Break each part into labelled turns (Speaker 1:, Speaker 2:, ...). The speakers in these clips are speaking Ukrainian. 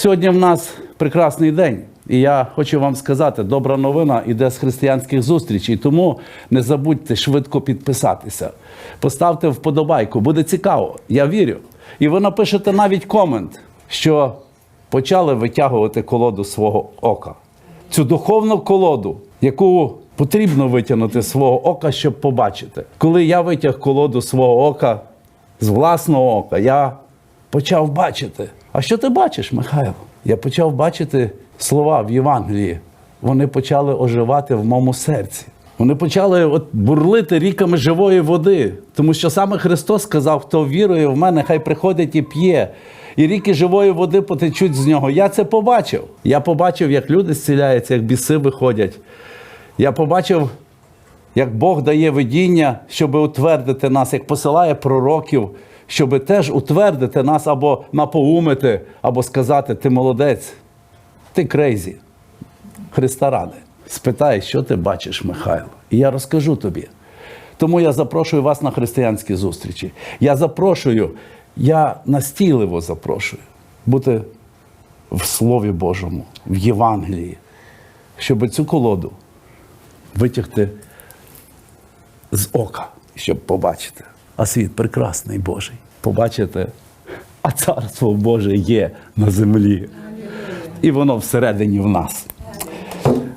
Speaker 1: Сьогодні в нас прекрасний день, і я хочу вам сказати, добра новина іде з християнських зустрічей. Тому не забудьте швидко підписатися. Поставте вподобайку, буде цікаво. Я вірю. І ви напишете навіть комент, що почали витягувати колоду свого ока. Цю духовну колоду, яку потрібно витягнути з свого ока, щоб побачити. Коли я витяг колоду свого ока з власного ока, я почав бачити. А що ти бачиш, Михайло? Я почав бачити слова в Євангелії. Вони почали оживати в моєму серці. Вони почали от бурлити ріками живої води. Тому що саме Христос сказав, хто вірує в мене, хай приходить і п'є. І ріки живої води потечуть з нього. Я це побачив. Я побачив, як люди зціляються, як біси виходять. Я побачив, як Бог дає видіння, щоб утвердити нас, як посилає пророків, щоб теж утвердити нас або напоумити, або сказати: ти молодець, ти крейзі. Христа ради. Спитай, що ти бачиш, Михайло, і я розкажу тобі. Тому я запрошую вас на християнські зустрічі. Я запрошую, я настійливо запрошую бути в Слові Божому, в Євангелії, щоб цю колоду витягти з ока, щоб побачити. А світ прекрасний Божий. Побачите, а царство Боже є на землі. І воно всередині в нас.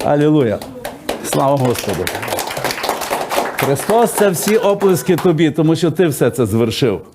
Speaker 1: Алілуя! Слава Господу! Христос, це всі оплески тобі, тому що ти все це звершив.